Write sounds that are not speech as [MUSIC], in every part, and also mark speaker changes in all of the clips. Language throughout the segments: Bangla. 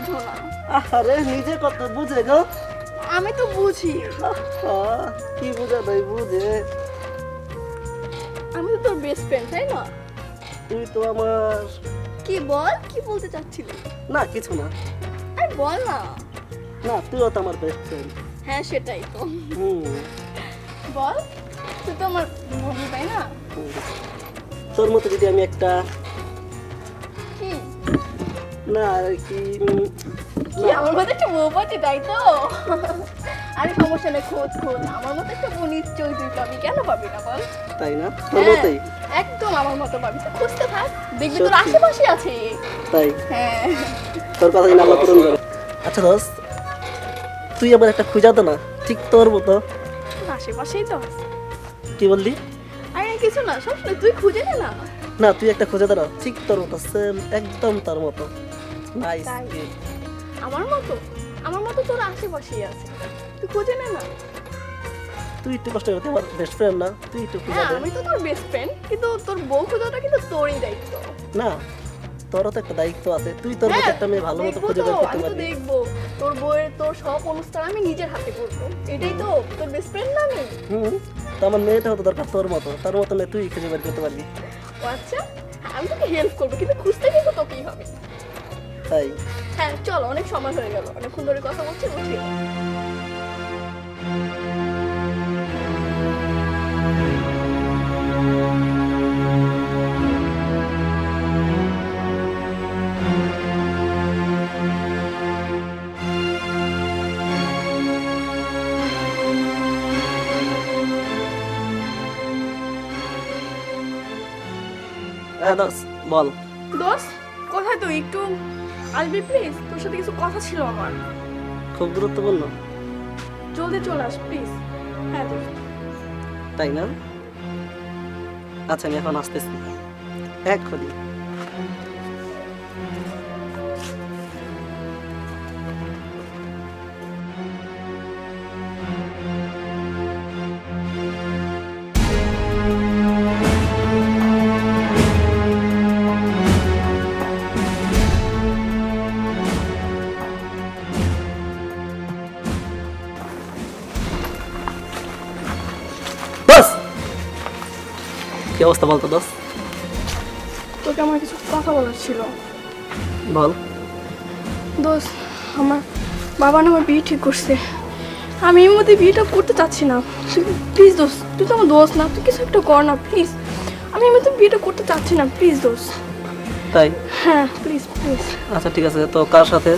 Speaker 1: বুঝো না।
Speaker 2: আরে নিজে কত বুঝে গো।
Speaker 1: আমি তো বুঝি।
Speaker 2: কি বুঝে নাই বুঝে?
Speaker 1: আমি তো তোর বেস্ট ফ্রেন্ড তাই না?
Speaker 2: তুই তো আমার
Speaker 1: কি বল কি বলতে চাচ্ছিলি?
Speaker 2: না কিছু না।
Speaker 1: আরে বল না।
Speaker 2: না তুইও তো আমার বেস্ট ফ্রেন্ড
Speaker 1: হ্যাঁ সেটাই তো। বল তুই তো আমার বন্ধু তাই না?
Speaker 2: তোর মতো যদি আমি একটা না আর কি
Speaker 1: কি আমার মতো একটা বউ পাচ্ছি তাই তো। আরে সমস্যা নেই খোঁজ খোঁজ। আমার মতো একটা বউ নিশ্চয়ই তুই পাবি কেন পাবি না বল?
Speaker 2: তাই না? তোর
Speaker 1: হ্যাঁ,
Speaker 2: মতোই
Speaker 1: একদম আমার মতো পাবি খুঁজতে থাক। দেখবি তোর আশেপাশে আছে।
Speaker 2: তাই।
Speaker 1: হ্যাঁ।
Speaker 2: তোর কথা আল্লাহ পূরণ করে। আচ্ছা দোস্ত তুই আবার একটা খুঁজা তো না। ঠিক তোর মতো।
Speaker 1: আশেপাশেই তো
Speaker 2: কি বললি?
Speaker 1: আরে কিছু না সব তুই খুঁজে নে না।
Speaker 2: না তুই একটা খুঁজে দাঁড়া ঠিক তোর মতো সেম একদম তোর মতো। নাইস
Speaker 1: তাই? আমার মতো? আমার মতো তোর আশেপাশেই আছে। তুই খুঁজে নে না।
Speaker 2: তুই একটু কষ্ট করতে আমার বেস্ট ফ্রেন্ড না? তুই একটু খুঁজে
Speaker 1: হ্যাঁ
Speaker 2: দে।
Speaker 1: আমি তো তোর বেস্ট ফ্রেন্ড কিন্তু তোর বউ খোঁজাটা কিন্তু তোরই দায়িত্ব।
Speaker 2: না তোরও তো একটা দায়িত্ব আছে। তুই তোর মতো
Speaker 1: হ্যাঁ,
Speaker 2: একটা মেয়ে ভালো মতো
Speaker 1: দেখব
Speaker 2: খুঁজে
Speaker 1: তো,
Speaker 2: বের করতে
Speaker 1: আমি তো
Speaker 2: পারবি।
Speaker 1: দেখব। তোর বউয়ের তোর সব অনুষ্ঠান আমি নিজের হাতে করব। এটাই তো তোর বেস্ট ফ্রেন্ড না আমি?
Speaker 2: হুম তো আমার মেয়েটা হতো দরকার তোর মতো। তার মতো মেয়ে তুই খুঁজে বের করতে পারবি।
Speaker 1: ও আচ্ছা আমি তোকে হেল্প করব কিন্তু খুঁজতে কিন্তু তোকেই হবে।
Speaker 2: তাই?
Speaker 1: হ্যাঁ চল অনেক সময় হয়ে গেল। অনেকক্ষণ ধরে কথা বলছি উঠি
Speaker 2: হ্যাঁ দোস্ত বল।
Speaker 1: দোস্ত কোথায় তুই? একটু আসবি প্লিজ তোর সাথে কিছু কথা ছিল আমার।
Speaker 2: খুব গুরুত্বপূর্ণ।
Speaker 1: জলদি চলে আস প্লিজ হ্যাঁ দোস্ত
Speaker 2: তাই না? আচ্ছা আমি এখন আসতেছি। এক হলি কি অবস্থা বলতো দোস
Speaker 1: তোকে আমার কিছু কথা বলার ছিল।
Speaker 2: বল।
Speaker 1: দোস্ত আমার বাবা না আমার বিয়ে ঠিক করছে। আমি এর মধ্যে বিয়েটা করতে চাচ্ছি না। প্লিজ দোস্ত তুই তো আমার দোস্ত না তুই কিছু একটা কর না প্লিজ আমি এর মধ্যে বিয়েটা করতে চাচ্ছি না প্লিজ দোস্ত।
Speaker 2: তাই?
Speaker 1: হ্যাঁ প্লিজ প্লিজ
Speaker 2: আচ্ছা ঠিক আছে তো কার সাথে?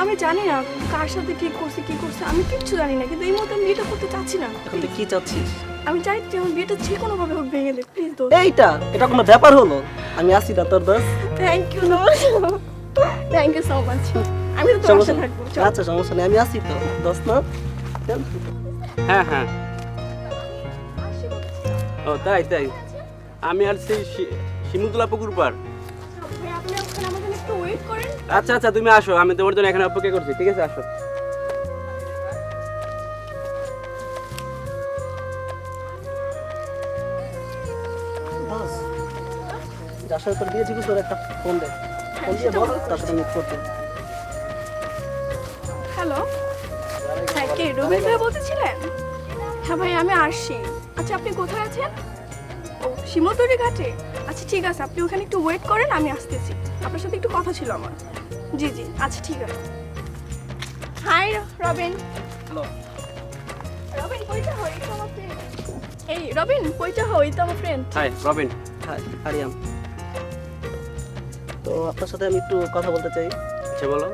Speaker 1: আমি জানি না কার সাথে ঠিক করছে কি করছে আমি কিচ্ছু জানি না কিন্তু এই মুহূর্তে আমি বিয়েটা করতে চাচ্ছি না
Speaker 2: এখন তুই কি চাচ্ছিস?
Speaker 1: আমি চাই যে আমার বিয়েটা যে কোনোভাবে হোক ভেঙে দে প্লিজ দোস্ত
Speaker 2: এইটা এটা কোনো ব্যাপার হলো? আমি আসি না তোর দোস
Speaker 1: থ্যাংক ইউ দোস্ত থ্যাংক ইউ সো মাচ আমি তো তোমার
Speaker 2: সমস্যা
Speaker 1: সাথে
Speaker 2: নেই।
Speaker 1: থাকব চল।
Speaker 2: আচ্ছা সমস্যা নেই আমি আসি তো। দোস না? চল।
Speaker 3: হ্যাঁ হ্যাঁ। ও তাই তাই। আমি আর সেই শিমুতলা পুকুর পার
Speaker 1: ভাই, আপনি ওখানে ওয়েট করেন।
Speaker 3: আচ্ছা আচ্ছা তুমি আসো আমি তোমার জন্য এখানে অপেক্ষা করছি ঠিক আছে আসো।
Speaker 2: তোর একটা ফোন দে। ফোন দিয়ে বল তার সাথে মিট করতে।
Speaker 1: হ্যালো হ্যাঁ কে রবি ভাই বলতেছিলেন? হ্যাঁ ভাই আমি আসছি। আচ্ছা আপনি কোথায় আছেন? ও শিমতরি ঘাটে? আচ্ছা ঠিক আছে আপনি ওখানে একটু ওয়েট করেন আমি আসতেছি। আপনার সাথে একটু কথা ছিল আমার। জি জি আচ্ছা ঠিক আছে। হাই রবিন রবিন পরিচয় হই তো আমার friend। এই রবিন পরিচয় হই তো আমার friend
Speaker 3: hi Robin
Speaker 2: hi Ariyam তো আপনার সাথে আমি একটু কথা বলতে চাই।
Speaker 3: আচ্ছা বলো।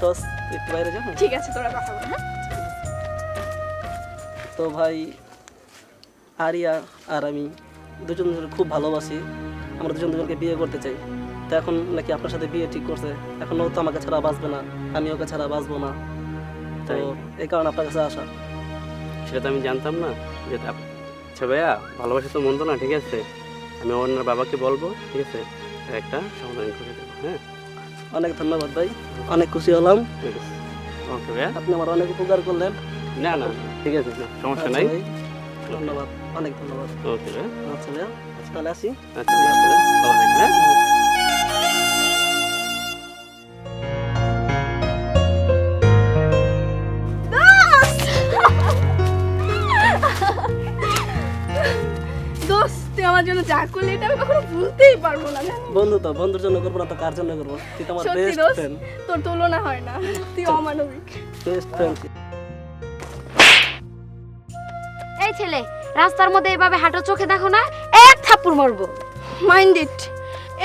Speaker 2: তো একটু বাইরে যাব
Speaker 1: ঠিক আছে তোরা কথা বল হ্যাঁ?
Speaker 2: তো ভাই আরিয়া আর আমি দুজন খুব ভালোবাসি। আমরা দুজন দুজনকে বিয়ে করতে চাই। তো এখন নাকি আপনার সাথে বিয়ে ঠিক করছে। এখন ও তো আমাকে ছাড়া বাঁচবে না। আমি ওকে ছাড়া বাঁচবো না। তো
Speaker 3: তাই?
Speaker 2: এই কারণে আপনার কাছে আসা।
Speaker 3: সেটা তো আমি জানতাম না যে আচ্ছা ভাইয়া ভালোবাসা তো মন্দ না ঠিক আছে? আমি ওনার বাবাকে বলব ঠিক আছে? একটা সমাধান করে দেবো হ্যাঁ?
Speaker 2: অনেক ধন্যবাদ ভাই। অনেক খুশি হলাম।
Speaker 3: ঠিক আছে। ওকে ভাইয়া।
Speaker 2: আপনি আমার অনেক উপকার করলেন।
Speaker 3: না না ঠিক আছে সমস্যা
Speaker 2: আচ্ছা
Speaker 3: নাই।
Speaker 2: ধন্যবাদ অনেক ধন্যবাদ।
Speaker 3: ওকে
Speaker 2: আচ্ছা ভাইয়া তাহলে আসি।
Speaker 3: আচ্ছা ভালো থাকবেন হ্যাঁ।
Speaker 1: দোস্ত! আমার জন্য যা করলি এটা আমি কখনো ভুলতেই পারব না
Speaker 2: বন্ধু তো বন্ধুর জন্য করব না তো কার জন্য করব? তুই তো আমার বেস্ট
Speaker 1: দোস্ত
Speaker 2: ফ্রেন্ড
Speaker 1: তোর তুলনা হয় না তুই অমানবিক।
Speaker 2: বেস্ট ফ্রেন্ড
Speaker 4: এই ছেলে রাস্তার মধ্যে এইভাবে হাঁটো চোখে দেখো না এক থাপ্পড় মারবো।
Speaker 1: Mind it.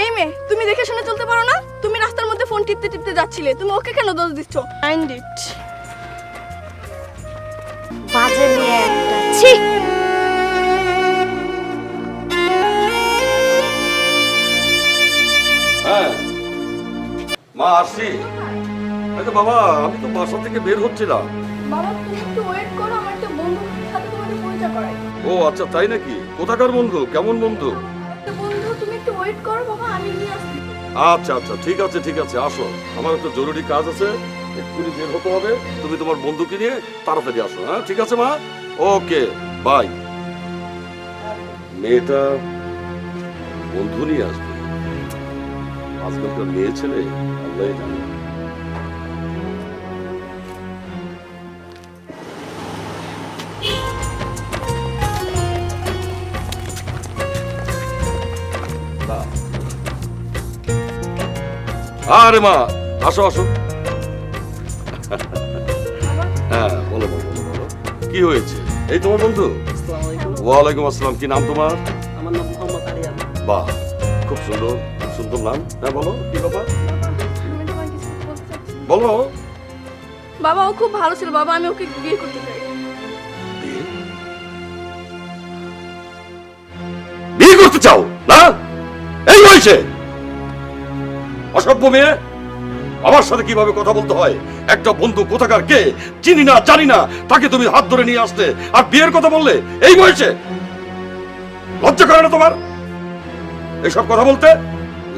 Speaker 1: এই মেয়ে তুমি দেখে শুনে চলতে পারো না? তুমি রাস্তার মধ্যে ফোন টিপতে টিপতে যাচ্ছিলে তুমি ওকে কেন দোষ দিচ্ছ? Mind it.
Speaker 4: বাজে মেয়ে একটা। ছি!
Speaker 5: হ্যাঁ। মা আসছি। বাবা আমি তো বাসা থেকে বের হচ্ছিলাম।
Speaker 1: বাবা তুমি একটু ওয়েট করো পরিচয় করাই।
Speaker 5: ও আচ্ছা তাই নাকি? কোথাকার বন্ধু? কেমন বন্ধু?
Speaker 1: বন্ধু তুমি একটু ওয়েট করো বাবা আমি নিয়ে আসছি।
Speaker 5: আচ্ছা আচ্ছা ঠিক আছে ঠিক আছে আসো। আমার একটা জরুরি কাজ আছে এক্ষুনি বের হতে হবে। তুমি তোমার বন্ধুকে নিয়ে তাড়াতাড়ি আসো হ্যাঁ? ঠিক আছে মা? Okay bye. মেয়েটা বন্ধু নিয়ে আসবে। আজকালকার মেয়ে ছেলে আল্লাহ জানে। আরে মা আসো আসো। হ্যাঁ বলো বলো বলো বলো। কি হয়েছে? এই তোমার বন্ধু? ওয়ালাইকুম আসসালাম কি নাম তোমার?
Speaker 2: আমার নাম মোহাম্মদ আরিয়ান
Speaker 5: বাহ খুব সুন্দর খুব সুন্দর নাম। হ্যাঁ বলো কি
Speaker 1: চাচ্ছি
Speaker 5: বলো।
Speaker 1: বাবা ও খুব ভালো ছিল। বাবা আমি ওকে বিয়ে করতে চাই।
Speaker 5: বিয়ে করতে চাও? না? এই বয়সে? অসভ্য মেয়ে আমার সাথে কীভাবে কথা বলতে হয়? একটা বন্ধু কোথাকার কে? চিনি না জানি না। তাকে তুমি হাত ধরে নিয়ে আসতে আর বিয়ের কথা বললে? এই বয়সে? লজ্জা করে না তোমার? এসব কথা বলতে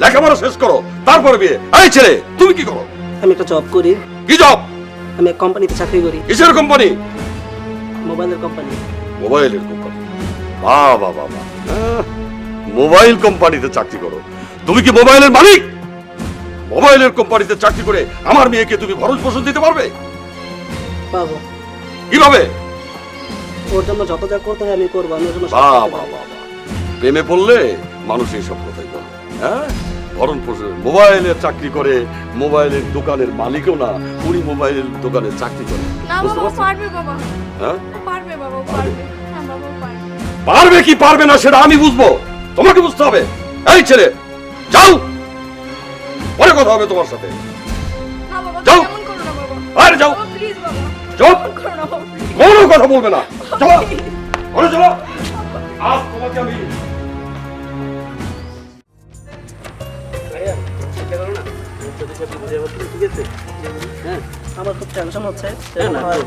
Speaker 5: লেখাপড়া শেষ করো। তারপরে বিয়ে। এই ছেলে তুমি কি করো?
Speaker 2: আমি একটা জব করি।
Speaker 5: কি জব
Speaker 2: আমি এক কোম্পানিতে চাকরি করি।
Speaker 5: কিসের কোম্পানি
Speaker 2: মোবাইলের কোম্পানি
Speaker 5: মোবাইলের কোম্পানি বাহ বাহ বাহ বাহ। মোবাইল কোম্পানিতে চাকরি করো। তুমি কি মোবাইলের মালিক? মোবাইলের কোম্পানিতে চাকরি করে আমার মেয়েকে তুমি ভরণ পোষণ দিতে পারবে? কীভাবে?
Speaker 2: ওর জন্য যত যা করতে হয় আমি করব আমি ওর জন্য সব করতে
Speaker 5: বাহ
Speaker 2: পারি।
Speaker 5: বাহ বাহ। প্রেমে পড়লে মানুষ এইসব কথাই বলে হ্যাঁ? ভরণ পোষণ মোবাইলের চাকরি করে মোবাইলের দোকানের মালিকও না উনি মোবাইলের দোকানে চাকরি করে।
Speaker 1: না
Speaker 5: বুঝতে
Speaker 1: বাবা
Speaker 5: পারছ
Speaker 1: পারবে বাবা।
Speaker 5: হ্যাঁ?
Speaker 1: ও পারবে বাবা ও পারবে। হ্যাঁ বাবা ও পারবে।
Speaker 5: পারবে কি পারবে না সেটা আমি বুঝব। তোমাকে বুঝতে হবে। এই ছেলে যাও! পরে কথা হবে তোমার সাথে। যাও। আরে যাও। চুপ। কোনো কথা বলবে না। চলো। ঘরে চলো। আজ তোমাকে আমি
Speaker 3: হ্যাঁ
Speaker 2: আমার খুব টেনশন হচ্ছে।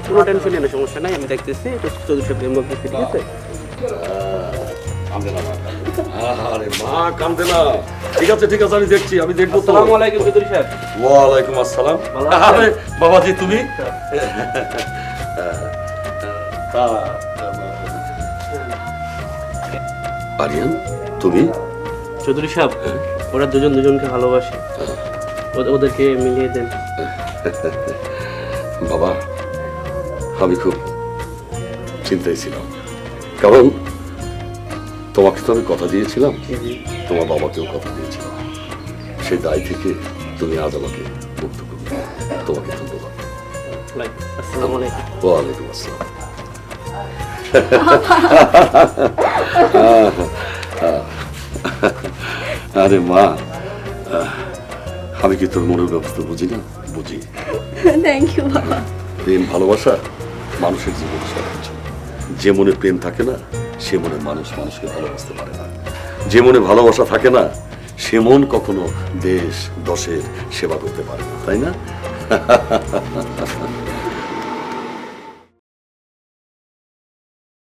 Speaker 3: কোনো নেই সমস্যা নাই আমি দেখতেছি। একটু চৌধুরী সাহেব বলতেছি ঠিক আছে।
Speaker 5: আরে মা কান্দে না। ঠিক আছে ঠিক আছে আমি দেখছি আমি দেখব
Speaker 3: আসসালামু আলাইকুম চৌধুরী সাহেব।
Speaker 5: ওয়ালাইকুম আসসালাম। আরে বাবাজি তুমি? তা আরিয়ান তুমি?
Speaker 3: চৌধুরী সাহেব ওরা দুজন দুজনকে ভালোবাসে। ওদেরকে মিলিয়ে দেন।
Speaker 5: বাবা আমি খুব চিন্তায় ছিলাম। কারণ তোমাকে তো আমি কথা দিয়েছিলাম। তোমার বাবাকেও কথা দিয়েছিলাম। সেই দায় থেকে তুমি আজ আমাকে মুক্ত করবে। তোমাকে ধন্যবাদ। ওয়ালাইকুম আসসালাম। আরে মা আমি কি তোর মনের ব্যবস্থা বুঝি না? বুঝি।
Speaker 1: থ্যাংক ইউ বাবা
Speaker 5: প্রেম ভালোবাসা মানুষের জীবন সব কিছু যে মনে প্রেম থাকে না সে মনে মানুষ মানুষকে ভালোবাসতে পারে না। যে মনে ভালোবাসা থাকে না, সে মন কখনো দেশ, দশের সেবা করতে পারে না, তাই না? [LAUGHS]